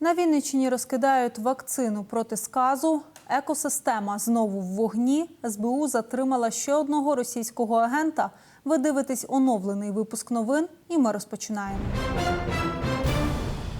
На Вінниччині розкидають вакцину проти сказу. Екосистема знову в вогні. СБУ затримала ще одного російського агента. Ви дивитесь оновлений випуск новин, і ми розпочинаємо.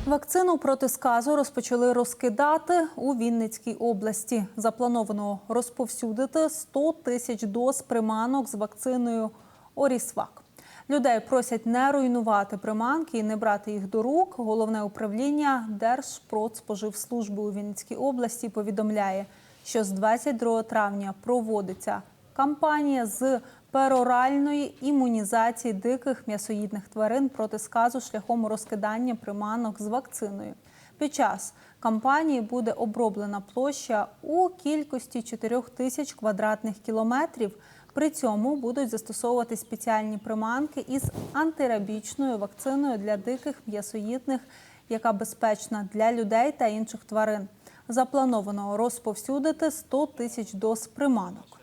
Вакцину проти сказу розпочали розкидати у Вінницькій області. Заплановано розповсюдити 100 тисяч доз приманок з вакциною Орісвак. Людей просять не руйнувати приманки і не брати їх до рук. Головне управління Держпродспоживслужби у Вінницькій області повідомляє, що з 22 травня проводиться кампанія з пероральної імунізації диких м'ясоїдних тварин проти сказу шляхом розкидання приманок з вакциною. Під час кампанії буде оброблена площа у кількості 4 тисяч квадратних кілометрів. При цьому будуть застосовувати спеціальні приманки із антирабічною вакциною для диких м'ясоїдних, яка безпечна для людей та інших тварин. Заплановано розповсюдити 100 тисяч доз приманок.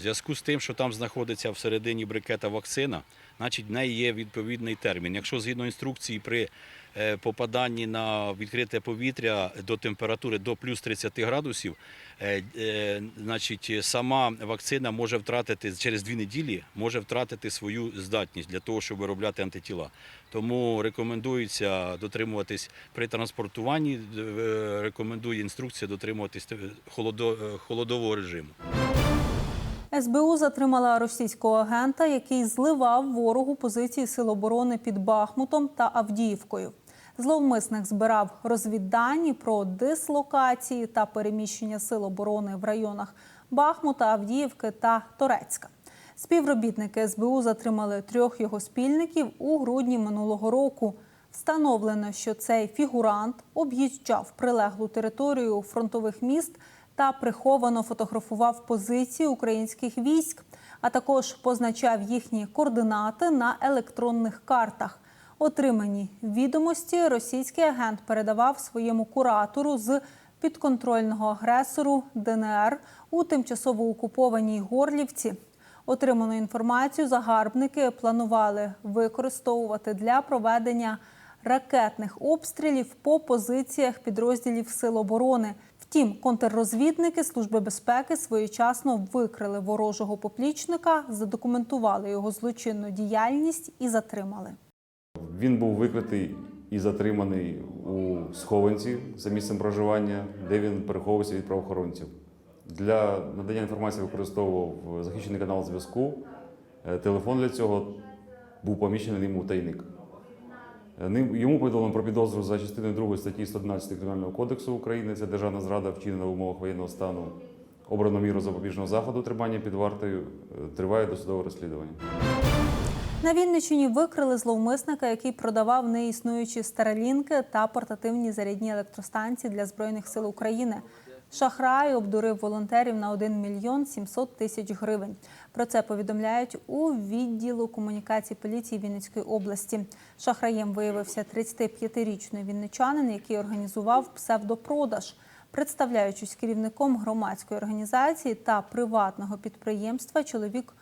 Зв'язку з тим, що там знаходиться всередині брикета вакцина, значить в неї є відповідний термін. Якщо згідно інструкції при е, попаданні на відкрите повітря до температури до плюс 30 градусів, е, е, значить сама вакцина може втратити через дві неділі, може втратити свою здатність для того, щоб виробляти антитіла. Тому рекомендується дотримуватись при транспортуванні. Рекомендує інструкція дотримуватись холодо- холодового режиму. СБУ затримала російського агента, який зливав ворогу позиції Сил оборони під Бахмутом та Авдіївкою. Зловмисник збирав розвіддані про дислокації та переміщення сил оборони в районах Бахмута, Авдіївки та Торецька. Співробітники СБУ затримали трьох його спільників у грудні минулого року. Встановлено, що цей фігурант об'їжджав прилеглу територію фронтових міст та приховано фотографував позиції українських військ, а також позначав їхні координати на електронних картах. Отримані відомості російський агент передавав своєму куратору з підконтрольного агресору ДНР у тимчасово окупованій Горлівці. Отриману інформацію загарбники планували використовувати для проведення ракетних обстрілів по позиціях підрозділів Сил оборони. Втім, контррозвідники Служби безпеки своєчасно викрили ворожого поплічника, задокументували його злочинну діяльність і затримали. Він був викритий і затриманий у схованці за місцем проживання, де він переховувався від правоохоронців. Для надання інформації використовував захищений канал зв'язку. Е, Телефон для цього був поміщений ним у тайник. Ним йому повідомлено про підозру за частиною 2 статті 111 Кримінального кодексу України. Це державна зрада, вчинена в умовах воєнного стану. Обрано міру запобіжного заходу тримання під вартою. Е, Триває досудове розслідування. На Вінниччині викрили зловмисника, який продавав неіснуючі старалінки та портативні зарядні електростанції для збройних сил України. Шахрай обдурив волонтерів на 1 мільйон 700 тисяч гривень. Про це повідомляють у відділу комунікації поліції Вінницької області. Шахраєм виявився 35-річний вінничанин, який організував псевдопродаж. Представляючись керівником громадської організації та приватного підприємства, чоловік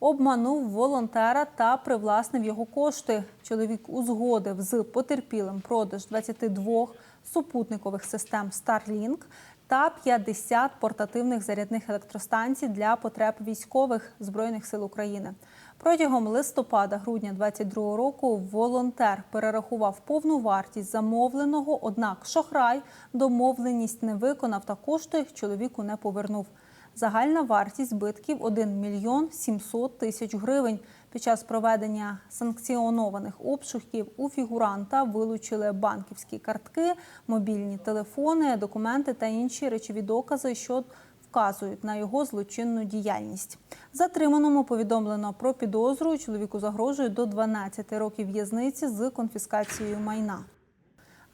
обманув волонтера та привласнив його кошти. Чоловік узгодив з потерпілим продаж 22 супутникових систем Starlink та 50 портативних зарядних електростанцій для потреб військових збройних сил України. Протягом листопада-грудня 2022 року волонтер перерахував повну вартість замовленого, однак шахрай домовленість не виконав та кошти чоловіку не повернув. Загальна вартість збитків 1 мільйон 700 тисяч гривень. Під час проведення санкціонованих обшуків у фігуранта вилучили банківські картки, мобільні телефони, документи та інші речові докази, що вказують на його злочинну діяльність. Затриманому повідомлено про підозру. Чоловіку загрожує до 12 років в'язниці з конфіскацією майна.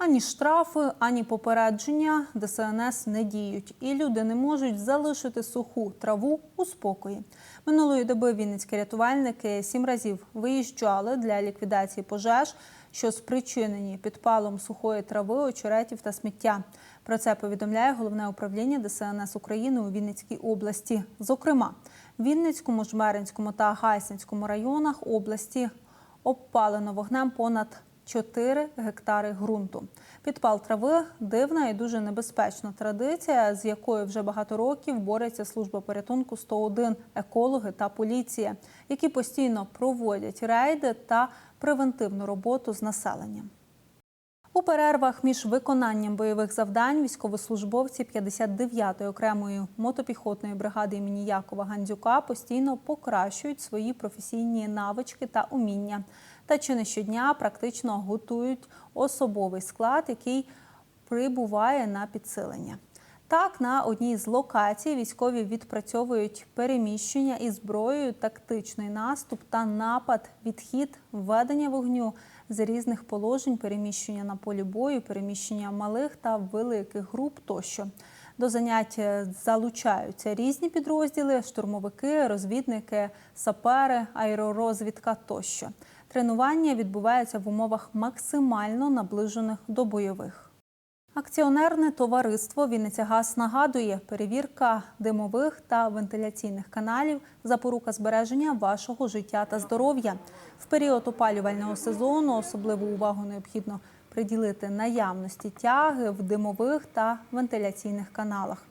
Ані штрафи, ані попередження ДСНС не діють, і люди не можуть залишити суху траву у спокої. Минулої доби вінницькі рятувальники сім разів виїжджали для ліквідації пожеж. що спричинені підпалом сухої трави, очеретів та сміття. Про це повідомляє головне управління ДСНС України у Вінницькій області. Зокрема, в Вінницькому, Жмеринському та Гайсинському районах області обпалено вогнем понад 4 гектари ґрунту. Підпал трави дивна і дуже небезпечна традиція, з якою вже багато років бореться служба порятунку 101, екологи та поліція, які постійно проводять рейди та превентивну роботу з населенням. У перервах між виконанням бойових завдань військовослужбовці 59-ї окремої мотопіхотної бригади імені Якова Гандзюка постійно покращують свої професійні навички та уміння. Та чи не щодня практично готують особовий склад, який прибуває на підсилення. Так, на одній з локацій військові відпрацьовують переміщення із зброєю, тактичний наступ та напад, відхід, введення вогню з різних положень, переміщення на полі бою, переміщення малих та великих груп тощо. До занять залучаються різні підрозділи: штурмовики, розвідники, сапери, аеророзвідка тощо. Тренування відбувається в умовах максимально наближених до бойових. Акціонерне товариство «Вінницягаз» нагадує, перевірка димових та вентиляційних каналів – запорука збереження вашого життя та здоров'я. В період опалювального сезону особливу увагу необхідно приділити наявності тяги в димових та вентиляційних каналах.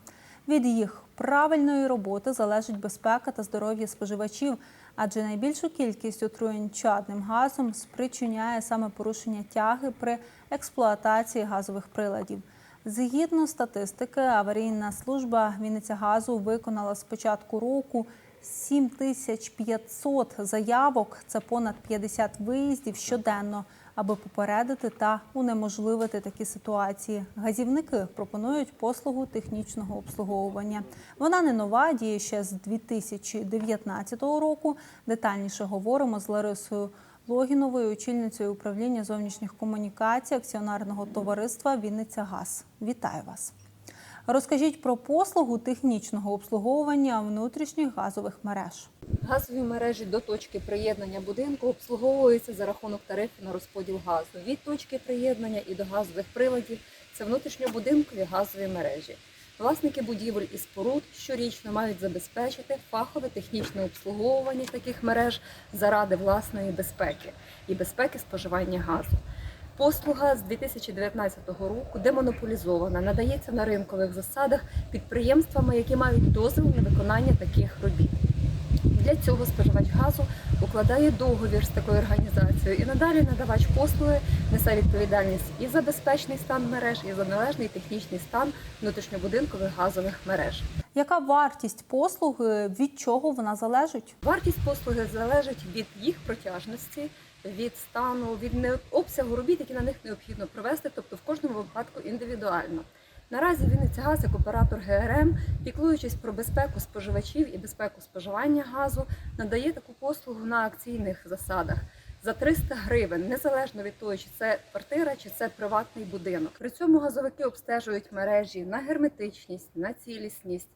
Від їх правильної роботи залежить безпека та здоров'я споживачів, адже найбільшу кількість отруєнь чадним газом спричиняє саме порушення тяги при експлуатації газових приладів. Згідно статистики, аварійна служба Вінницягазу виконала з початку року 7500 заявок. Це понад 50 виїздів щоденно, аби попередити та унеможливити такі ситуації. Газівники пропонують послугу технічного обслуговування. Вона не нова, діє ще з 2019 року. Детальніше говоримо з Ларисою Логіновою, очільницею управління зовнішніх комунікацій акціонарного товариства Вінниця Газ. Вітаю вас. Розкажіть про послугу технічного обслуговування внутрішніх газових мереж. Газові мережі до точки приєднання будинку обслуговуються за рахунок тарифу на розподіл газу. Від точки приєднання і до газових приладів це внутрішньобудинкові газові мережі. Власники будівель і споруд щорічно мають забезпечити фахове технічне обслуговування таких мереж заради власної безпеки і безпеки споживання газу. Послуга з 2019 року демонополізована, надається на ринкових засадах підприємствами, які мають дозвіл на виконання таких робіт. Для цього споживач газу укладає договір з такою організацією і надалі надавач послуги несе відповідальність і за безпечний стан мереж, і за належний технічний стан внутрішньобудинкових газових мереж. Яка вартість послуги, від чого вона залежить? Вартість послуги залежить від їх протяжності, від стану, від обсягу робіт, які на них необхідно провести, тобто в кожному випадку індивідуально. Наразі Вінниця Газ як оператор ГРМ, піклуючись про безпеку споживачів і безпеку споживання газу, надає таку послугу на акційних засадах за 300 гривень, незалежно від того, чи це квартира, чи це приватний будинок. При цьому газовики обстежують мережі на герметичність, на цілісність.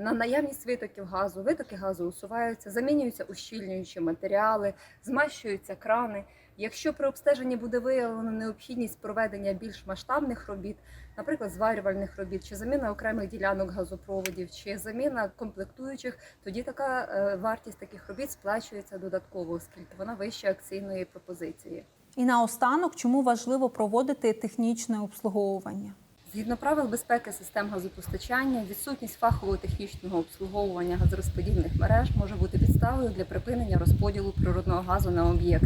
На наявність витоків газу, витоки газу усуваються, замінюються ущільнюючі матеріали, змащуються крани. Якщо при обстеженні буде виявлено необхідність проведення більш масштабних робіт, наприклад, зварювальних робіт, чи заміна окремих ділянок газопроводів, чи заміна комплектуючих, тоді така е, вартість таких робіт сплачується додатково, оскільки вона вища акційної пропозиції. І наостанок, чому важливо проводити технічне обслуговування? Згідно правил безпеки систем газопостачання, відсутність фахового технічного обслуговування газорозподільних мереж може бути підставою для припинення розподілу природного газу на об'єкт.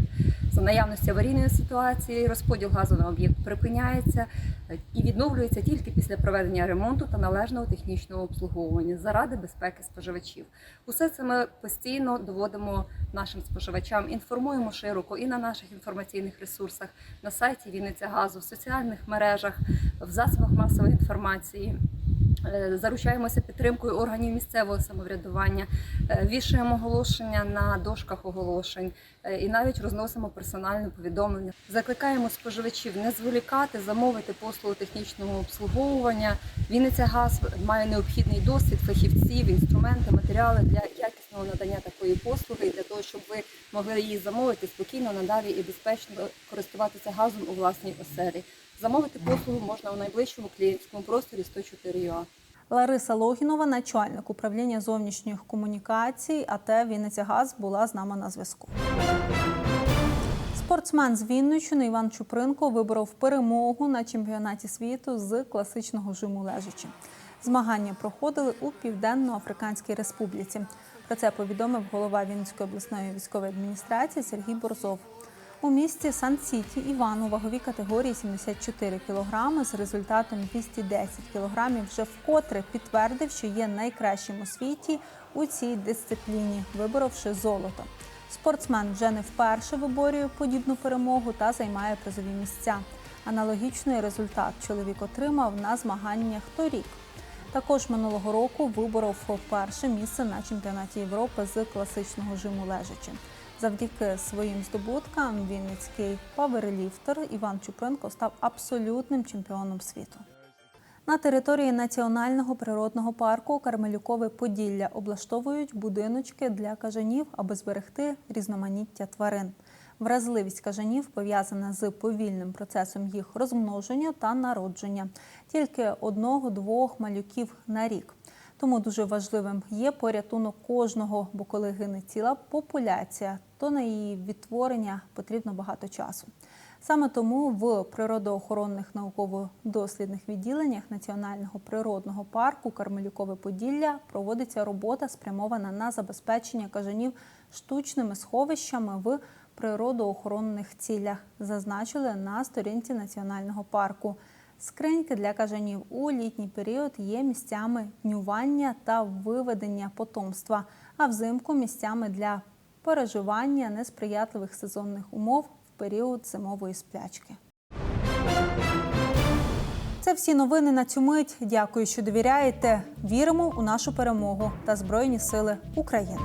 За наявності аварійної ситуації розподіл газу на об'єкт припиняється е, і відновлюється тільки після проведення ремонту та належного технічного обслуговування заради безпеки споживачів. Усе це ми постійно доводимо нашим споживачам, інформуємо широко і на наших інформаційних ресурсах, на сайті Вінниця Газу, в соціальних мережах, в засобах масової інформації. Е, Заручаємося підтримкою органів місцевого самоврядування, е, вішаємо оголошення на дошках оголошень е, і навіть розносимо персональне повідомлення. Закликаємо споживачів не зволікати, замовити послугу технічного обслуговування. Вінниця Газ має необхідний досвід фахівців, інструменти, матеріали для безпечного надання такої послуги для того, щоб ви могли її замовити спокійно, надалі і безпечно користуватися газом у власній оселі. Замовити послугу можна у найближчому клієнтському просторі 104 ЮА. Лариса Логінова, начальник управління зовнішніх комунікацій АТ Вінниця була з нами на зв'язку. Спортсмен з Вінниччини Іван Чупринко виборов перемогу на чемпіонаті світу з класичного жиму лежачі. Змагання проходили у Південно-Африканській Республіці. Про це повідомив голова Вінницької обласної військової адміністрації Сергій Борзов. У місті Сан-Сіті Іван у ваговій категорії 74 кг з результатом 210 кг вже вкотре підтвердив, що є найкращим у світі у цій дисципліні, виборовши золото. Спортсмен вже не вперше виборює подібну перемогу та займає призові місця. Аналогічний результат чоловік отримав на змаганнях торік. Також минулого року виборов перше місце на чемпіонаті Європи з класичного жиму лежачі. Завдяки своїм здобуткам вінницький паверліфтер Іван Чупринко став абсолютним чемпіоном світу. На території національного природного парку Кармелюкове Поділля облаштовують будиночки для кажанів, аби зберегти різноманіття тварин. Вразливість кажанів пов'язана з повільним процесом їх розмноження та народження, тільки одного-двох малюків на рік. Тому дуже важливим є порятунок кожного, бо коли гине ціла популяція, то на її відтворення потрібно багато часу. Саме тому в природоохоронних науково-дослідних відділеннях Національного природного парку Кармелюкове Поділля проводиться робота, спрямована на забезпечення кажанів штучними сховищами в природоохоронних цілях, зазначили на сторінці національного парку. Скриньки для кажанів у літній період є місцями днювання та виведення потомства, а взимку місцями для переживання несприятливих сезонних умов в період зимової сплячки. Це всі новини на цю мить. Дякую, що довіряєте. Віримо у нашу перемогу та Збройні Сили України.